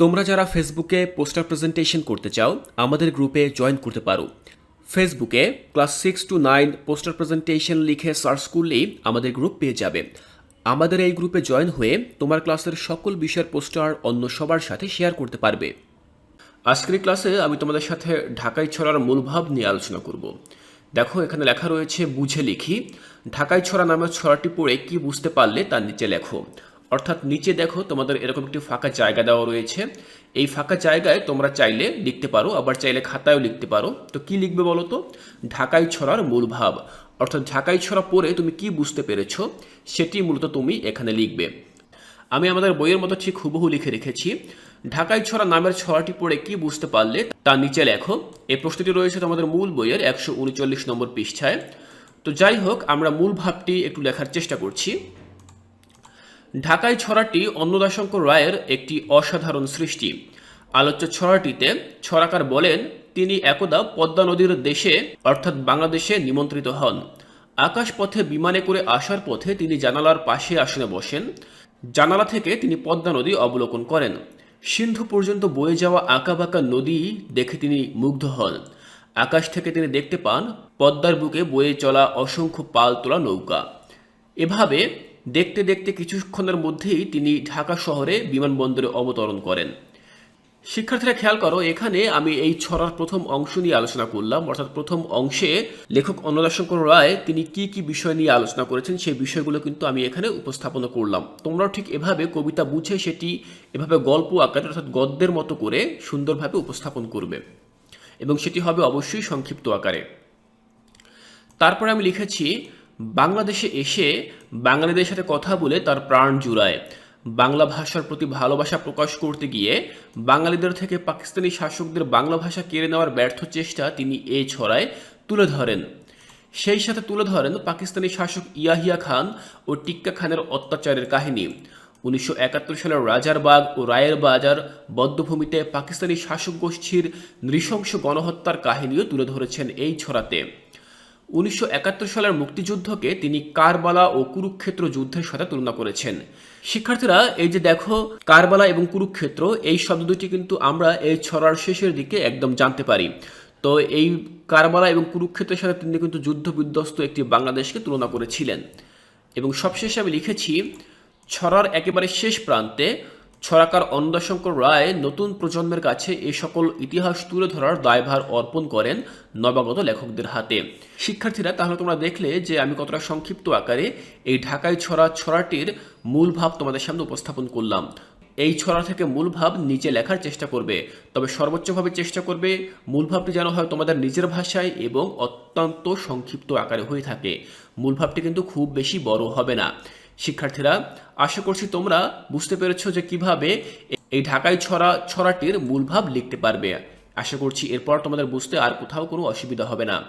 তোমরা যারা ফেসবুকে পোস্টার প্রেজেন্টেশন করতে চাও, আমাদের গ্রুপে জয়েন করতে পারো। ফেসবুকে class six to nine poster presentation লিখে সার্চ করলেই আমাদের গ্রুপ পেয়ে যাবে। আমাদের এই গ্রুপে জয়েন হয়ে তোমার ক্লাসের সকল বিষয়ের পোস্টার অন্য সবার সাথে শেয়ার করতে পারবে। আজকের ক্লাসে আমি তোমাদের সাথে ঢাকাই ছড়ার মূলভাব নিয়ে আলোচনা করব। দেখো, এখানে লেখা রয়েছে, বুঝে লিখি। ঢাকাই ছড়া নামের ছড়াটি পড়ে কি বুঝতে পারলে তার নিচে লেখো। অর্থাৎ নিচে দেখো তোমাদের এরকম একটি ফাঁকা জায়গা দেওয়া রয়েছে। এই ফাঁকা জায়গায় তোমরা চাইলে লিখতে পারো, আবার চাইলে খাতায়ও লিখতে পারো। তো কি লিখবে বলো তো? ঢাকাই ছড়ার মূল ভাব। অর্থাৎ ঢাকাই ছড়া পড়ে তুমি কি বুঝতে পেরেছ? সেটি মূলত তুমি এখানে লিখবে। আমি আমাদের বইয়ের মতো ঠিক হুবহু লিখে রেখেছি। ঢাকাই ছড়া নামের ছড়াটি পড়ে কি বুঝতে পারলে তা নিচে লেখো। এই প্রশ্নটি রয়েছে তোমাদের মূল বইয়ের একশো উনচল্লিশ নম্বর পৃষ্ঠায়। তো যাই হোক, আমরা মূল ভাবটি একটু লেখার চেষ্টা করছি। ঢাকাই ছড়াটি অন্নদাশঙ্কর রায়ের একটি অসাধারণ সৃষ্টি। আলোচ্য ছড়াটিতে ছড়াকার বলেন, তিনি একদা পদ্মা নদীর দেশে, অর্থাৎ বাংলাদেশে নিমন্ত্রিত হন। আকাশপথে বিমানে করে আসার পথে তিনি জানালার পাশে আসনে বসেন। জানালা থেকে তিনি পদ্মা নদী অবলোকন করেন। সিন্ধু পর্যন্ত বয়ে যাওয়া আঁকাবাঁকা নদী দেখে তিনি মুগ্ধ হন। আকাশ থেকে তিনি দেখতে পান, পদ্মার বুকে বয়ে চলা অসংখ্য পাল তোলা নৌকা। এভাবে দেখতে দেখতে কিছুক্ষণের মধ্যেই তিনি ঢাকা শহরে বিমানবন্দরে অবতরণ করেন। শিক্ষার্থীরা খেয়াল করো, এখানে আমি এই ছড়ার প্রথম অংশ নিয়ে আলোচনা করলাম। অর্থাৎ প্রথম অংশে লেখক অন্নদাশঙ্কর রায়, তিনি কি কি বিষয় নিয়ে আলোচনা করেছেন সেই বিষয়গুলো কিন্তু আমি এখানে উপস্থাপন করলাম। তোমরাও ঠিক এভাবে কবিতা বুঝে সেটি এভাবে গল্প আকারে, অর্থাৎ গদ্যের মতো করে সুন্দরভাবে উপস্থাপন করবে। এবং সেটি হবে অবশ্যই সংক্ষিপ্ত আকারে। তারপরে আমি লিখেছি বাংলাদেশে এসে বাঙালিদের সাথে কথা বলে তার প্রাণ জুড়ায়। বাংলা ভাষার প্রতি ভালোবাসা প্রকাশ করতে গিয়ে বাঙালিদের থেকে পাকিস্তানি শাসকদের বাংলা ভাষা কেড়ে নেওয়ার ব্যর্থ চেষ্টা তিনি এই ছড়ায় তুলে ধরেন। সেই সাথে তুলে ধরেন পাকিস্তানি শাসক ইয়াহিয়া খান ও টিক্কা খানের অত্যাচারের কাহিনী। উনিশশো একাত্তর সালের রাজারবাগ ও রায়ের বাজার বদ্ধভূমিতে পাকিস্তানি শাসক গোষ্ঠীর নৃশংস গণহত্যার কাহিনীও তুলে ধরেছেন এই ছড়াতে। উনিশশো একাত্তর সালের মুক্তিযুদ্ধকে তিনি কারবালা ও কুরুক্ষেত্র যুদ্ধের সাথে তুলনা করেছেন। শিক্ষার্থীরা, এই যে দেখো, কারবালা এবং কুরুক্ষেত্র, এই শব্দ দুটি কিন্তু আমরা এই ছড়ার শেষের দিকে একদম জানতে পারি। তো এই কারবালা এবং কুরুক্ষেত্রের সাথে তিনি কিন্তু যুদ্ধ বিধ্বস্ত একটি বাংলাদেশকে তুলনা করেছিলেন। এবং সবশেষে আমি লিখেছি, ছড়ার একেবারে শেষ প্রান্তে ছড়াকার অন্নদাশঙ্কর রায় নতুন প্রজন্মের কাছে এই সকল ইতিহাস তুলে ধরার দায়ভার অর্পণ করেন নবাগত লেখকদের হাতে। শিক্ষার্থীরা, তাহলে তোমরা দেখলে যে আমি কতটা সংক্ষিপ্ত আকারে এই ঢাকায় ছড়া ছড়াটির মূল ভাব তোমাদের সামনে উপস্থাপন করলাম। এই ছড়া থেকে মূল ভাব নিচে লেখার চেষ্টা করবে, তবে সর্বোচ্চভাবে চেষ্টা করবে মূল ভাবটি যেন হয় তোমাদের নিজের ভাষায় এবং অত্যন্ত সংক্ষিপ্ত আকারে হয়ে থাকে। মূল ভাবটি কিন্তু খুব বেশি বড় হবে না। শিক্ষার্থীরা, আশা করছি তোমরা বুঝতে পেরেছ যে কীভাবে এই ঢাকাই ছড়া, ছড়াটির মূলভাব লিখতে পারবে। আশা করছি এরপর তোমাদের বুঝতে আর কোথাও কোনো অসুবিধা হবে না।